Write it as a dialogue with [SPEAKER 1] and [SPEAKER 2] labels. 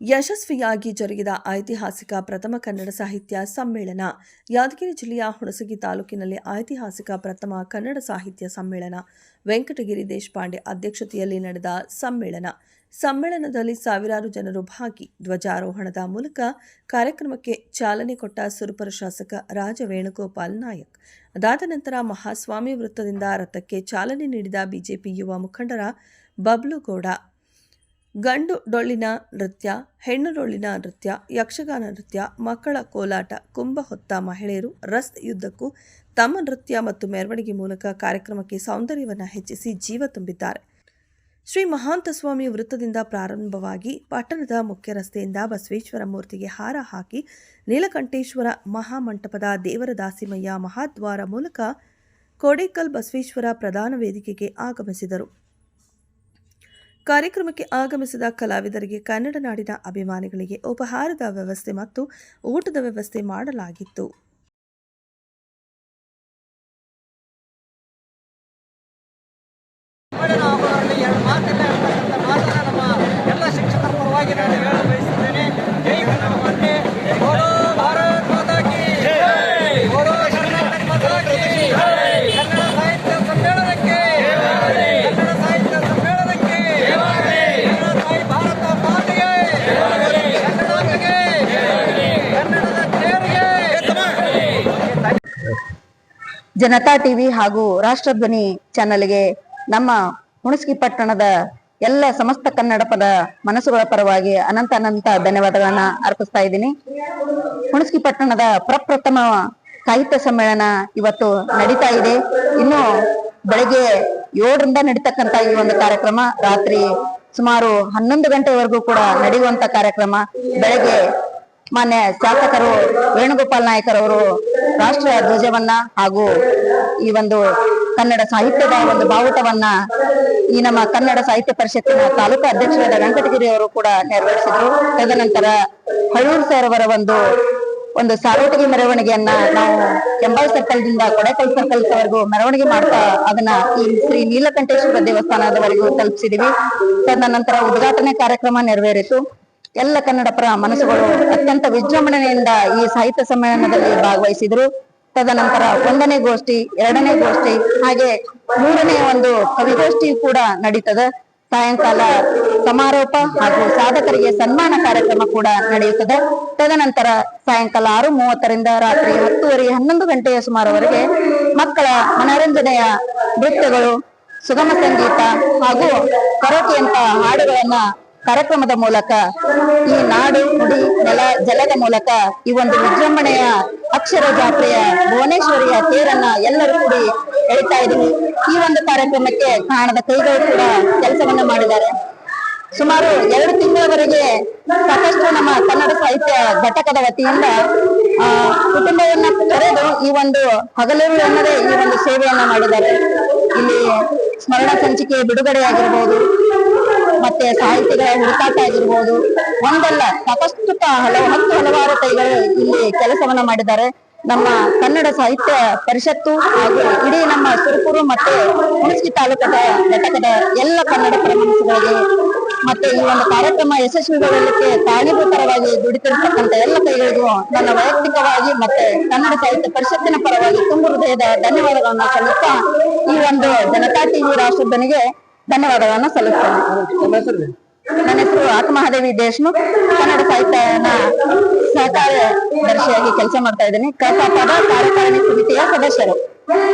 [SPEAKER 1] ಯಶಸ್ವಿಯಾಗಿ ಜರುಗಿದ ಐತಿಹಾಸಿಕ ಪ್ರಥಮ ಕನ್ನಡ ಸಾಹಿತ್ಯ ಸಮ್ಮೇಳನ. ಯಾದಗಿರಿ ಜಿಲ್ಲೆಯ ಹುಣಸಗಿ ತಾಲೂಕಿನಲ್ಲಿ ಐತಿಹಾಸಿಕ ಪ್ರಥಮ ಕನ್ನಡ ಸಾಹಿತ್ಯ ಸಮ್ಮೇಳನ. ವೆಂಕಟಗಿರಿ ದೇಶಪಾಂಡೆ ಅಧ್ಯಕ್ಷತೆಯಲ್ಲಿ ನಡೆದ ಸಮ್ಮೇಳನ. ಸಮ್ಮೇಳನದಲ್ಲಿ ಸಾವಿರಾರು ಜನರು ಭಾಗಿ. ಧ್ವಜಾರೋಹಣದ ಮೂಲಕ ಕಾರ್ಯಕ್ರಮಕ್ಕೆ ಚಾಲನೆ ಕೊಟ್ಟ ಸುರಪುರ ಶಾಸಕ ರಾಜ ವೇಣುಗೋಪಾಲ್ ನಾಯಕ್. ಅದಾದ ನಂತರ ಮಹಾಸ್ವಾಮಿ ವೃತ್ತದಿಂದ ರಥಕ್ಕೆ ಚಾಲನೆ ನೀಡಿದ ಬಿಜೆಪಿ ಯುವ ಮುಖಂಡರ ಬಬ್ಲುಗೌಡ ಗಂಡು ಡೊಳ್ಳಿನ ನೃತ್ಯ ಹೆಣ್ಣು ಡೊಳ್ಳಿನ ನೃತ್ಯ, ಯಕ್ಷಗಾನ ನೃತ್ಯ, ಮಕ್ಕಳ ಕೋಲಾಟ, ಕುಂಭ ಹೊತ್ತ ಮಹಿಳೆಯರು ರಸ್ತೆಯುದ್ದಕ್ಕೂ ತಮ್ಮ ನೃತ್ಯ ಮತ್ತು ಮೆರವಣಿಗೆ ಮೂಲಕ ಕಾರ್ಯಕ್ರಮಕ್ಕೆ ಸೌಂದರ್ಯವನ್ನು ಹೆಚ್ಚಿಸಿ ಜೀವ ತುಂಬಿದ್ದಾರೆ. ಶ್ರೀ ಮಹಾಂತ ಸ್ವಾಮಿ ವೃತ್ತದಿಂದ ಪ್ರಾರಂಭವಾಗಿ ಪಟ್ಟಣದ ಮುಖ್ಯ ರಸ್ತೆಯಿಂದ ಬಸವೇಶ್ವರ ಮೂರ್ತಿಗೆ ಹಾರ ಹಾಕಿ ನೀಲಕಂಠೇಶ್ವರ ಮಹಾಮಂಟಪದ ದೇವರ ದಾಸಿಮಯ್ಯ ಮಹಾದ್ವಾರ ಮೂಲಕ ಕೋಡೇಕಲ್ ಬಸವೇಶ್ವರ ಪ್ರಧಾನ ವೇದಿಕೆಗೆ ಆಗಮಿಸಿದರು. ಕಾರ್ಯಕ್ರಮಕ್ಕೆ ಆಗಮಿಸಿದ ಕಲಾವಿದರಿಗೆ ಕನ್ನಡ ನಾಡಿನ ಅಭಿಮಾನಿಗಳಿಗೆ ಉಪಹಾರದ ವ್ಯವಸ್ಥೆ ಮತ್ತು ಊಟದ ವ್ಯವಸ್ಥೆ ಮಾಡಲಾಗಿತ್ತು.
[SPEAKER 2] ಜನತಾ ಟಿವಿ ಹಾಗೂ ರಾಷ್ಟ್ರಧ್ವನಿ ಚಾನೆಲ್ಗೆ ನಮ್ಮ ಹುಣಸಗಿ ಪಟ್ಟಣದ ಎಲ್ಲ ಸಮಸ್ತ ಕನ್ನಡ ಪದ ಮನಸ್ಸುಗಳ ಪರವಾಗಿ ಅನಂತ ಅನಂತ ಧನ್ಯವಾದಗಳನ್ನ ಅರ್ಪಿಸ್ತಾ ಇದ್ದೀನಿ. ಹುಣಸಗಿ ಪಟ್ಟಣದ ಪ್ರಪ್ರಥಮ ಸಾಹಿತ್ಯ ಸಮ್ಮೇಳನ ಇವತ್ತು ನಡೀತಾ ಇದೆ. ಇನ್ನು ಬೆಳಗ್ಗೆ ಏಳರಿಂದ ನಡೀತಕ್ಕಂತ ಈ ಒಂದು ಕಾರ್ಯಕ್ರಮ, ರಾತ್ರಿ ಸುಮಾರು ಹನ್ನೊಂದು ಗಂಟೆವರೆಗೂ ಕೂಡ ನಡೆಯುವಂತ ಕಾರ್ಯಕ್ರಮ. ಬೆಳಗ್ಗೆ ಮಾನ್ಯ ಶಾಸಕರು ವೇಣುಗೋಪಾಲ್ ನಾಯಕರವರು ರಾಷ್ಟ್ರ ಧ್ವಜವನ್ನ ಹಾಗೂ ಈ ಒಂದು ಕನ್ನಡ ಸಾಹಿತ್ಯದ ಒಂದು ಬಾವುಟವನ್ನ ಈ ನಮ್ಮ ಕನ್ನಡ ಸಾಹಿತ್ಯ ಪರಿಷತ್ತಿನ ತಾಲೂಕು ಅಧ್ಯಕ್ಷರಾದ ವೆಂಕಟಗಿರಿ ಅವರು ಕೂಡ ನೆರವೇರಿಸಿದ್ರು. ತದನಂತರ ಹಳೂರು ಸರ್ ಅವರ ಒಂದು ಒಂದು ಸಾರ್ವಜನಿಕ ಮೆರವಣಿಗೆಯನ್ನ ನಾವು ಕೆಂಬಾಯಿ ಸರ್ಕಲ್ ದಿಂದ ಕೊಡೆಕಲ್ ಸರ್ಕಲ್ ವರೆಗೂ ಮೆರವಣಿಗೆ ಮಾಡ್ತಾ ಅದನ್ನ ಈ ಶ್ರೀ ನೀಲಕಂಠೇಶ್ವರ ದೇವಸ್ಥಾನದವರೆಗೂ ತಲುಪಿಸಿದೀವಿ. ತದನಂತರ ಉದ್ಘಾಟನೆ ಕಾರ್ಯಕ್ರಮ ನೆರವೇರಿತು. ಎಲ್ಲ ಕನ್ನಡ ಪರ ಮನಸ್ಸುಗಳು ಅತ್ಯಂತ ವಿಜೃಂಭಣೆಯಿಂದ ಈ ಸಾಹಿತ್ಯ ಸಮ್ಮೇಳನದಲ್ಲಿ ಭಾಗವಹಿಸಿದ್ರು. ತದನಂತರ ಒಂದನೇ ಗೋಷ್ಠಿ, ಎರಡನೇ ಗೋಷ್ಠಿ, ಹಾಗೆ ಮೂರನೇ ಒಂದು ಕವಿಗೋಷ್ಠಿ ಕೂಡ ನಡೀತದೆ. ಸಾಯಂಕಾಲ ಸಮಾರೋಪ ಹಾಗೂ ಸಾಧಕರಿಗೆ ಸನ್ಮಾನ ಕಾರ್ಯಕ್ರಮ ಕೂಡ ನಡೆಯುತ್ತದೆ. ತದನಂತರ ಸಾಯಂಕಾಲ ಆರು ಮೂವತ್ತರಿಂದ ರಾತ್ರಿ ಹತ್ತುವರೆ ಹನ್ನೊಂದು ಗಂಟೆಯ ಸುಮಾರುವರೆಗೆ ಮಕ್ಕಳ ಮನರಂಜನೆಯ ನೃತ್ಯಗಳು, ಸುಗಮ ಸಂಗೀತ ಹಾಗೂ ಕರೋಕೆಯಂತ ಹಾಡುಗಳನ್ನ ಕಾರ್ಯಕ್ರಮದ ಮೂಲಕ ಈ ನಾಡು ನುಡಿ ನೆಲ ಜಲದ ಮೂಲಕ ಈ ಒಂದು ವಿಜೃಂಭಣೆಯ ಅಕ್ಷರ ಜಾತ್ರೆಯ ಭುವನೇಶ್ವರಿಯ ತೇರನ್ನ ಎಲ್ಲರೂ ಕೂಡಿ ಎಳಿತಾ ಇದ್ದೀವಿ. ಈ ಒಂದು ಕಾರ್ಯಕ್ರಮಕ್ಕೆ ಕಾಣದ ಕೈಗಳು ಕೂಡ ಕೆಲಸವನ್ನ ಮಾಡಿದ್ದಾರೆ. ಸುಮಾರು ಎರಡು ತಿಂಗಳವರೆಗೆ ಸಾಕಷ್ಟು ನಮ್ಮ ಕನ್ನಡ ಸಾಹಿತ್ಯ ಘಟಕದ ವತಿಯಿಂದ ಆ, ಕುಟುಂಬವನ್ನ ಕರೆದು ಈ ಒಂದು ಹಗಲಿರುಳು ಎನ್ನದೇ ಈ ಒಂದು ಸೇವೆಯನ್ನ ಮಾಡಿದ್ದಾರೆ. ಇಲ್ಲಿ ಸ್ಮರಣ ಸಂಚಿಕೆ ಬಿಡುಗಡೆ ಮತ್ತೆ ಸಾಹಿತ್ಯಗಳ ಹುಡುಕಾಟ ಆಗಿರ್ಬೋದು ಒಂದಲ್ಲ, ಸಾಕಷ್ಟು ಹಲವು, ಹತ್ತು ಹಲವಾರು ಕೈಗಳು ಇಲ್ಲಿ ಕೆಲಸವನ್ನ ಮಾಡಿದ್ದಾರೆ. ನಮ್ಮ ಕನ್ನಡ ಸಾಹಿತ್ಯ ಪರಿಷತ್ತು ಹಾಗೂ ಇಡೀ ನಮ್ಮ ಸುರಪುರು ಮತ್ತೆ ಹುಣಸಗಿ ತಾಲೂಕದ ಘಟಕದ ಎಲ್ಲ ಕನ್ನಡ ಪ್ರಮುಖಗಳಿಗೆ ಮತ್ತೆ ಈ ಒಂದು ಕಾರ್ಯಕ್ರಮ ಯಶಸ್ವಿಗೊಳ್ಳಲಿಕ್ಕೆ ಪರವಾಗಿ ದುಡಿತಿರ್ತಕ್ಕಂಥ ಎಲ್ಲ ಕೈಗಳಿಗೂ ನನ್ನ ವೈಯಕ್ತಿಕವಾಗಿ ಮತ್ತೆ ಕನ್ನಡ ಸಾಹಿತ್ಯ ಪರಿಷತ್ತಿನ ಪರವಾಗಿ ತುಂಬ ಹೃದಯದ ಧನ್ಯವಾದಗಳನ್ನು ಸಲ್ಲಿಸ್ತಾ ಈ ಒಂದು ಜನತಾ ಟಿವಿ ರಾಷ್ಟ್ರಧ್ವನಿಗೆ ಧನ್ಯವಾದಗಳನ್ನ ಸಲ್ಲಿಸ್ತೇನೆ. ನನ್ನ ಹೆಸರು ಆತ್ಮಹಾದೇವಿ ದೇಶ್ಮುಖ್. ಕನ್ನಡ ಸಾಹಿತ್ಯನ ಸಹಕಾರ ದರ್ಶಿಯಾಗಿ ಕೆಲಸ ಮಾಡ್ತಾ ಇದ್ದೀನಿ. ಕಸಾಪದ ಕಾರ್ಯಕಾರಿಣಿ ಸಮಿತಿಯ ಸದಸ್ಯರು.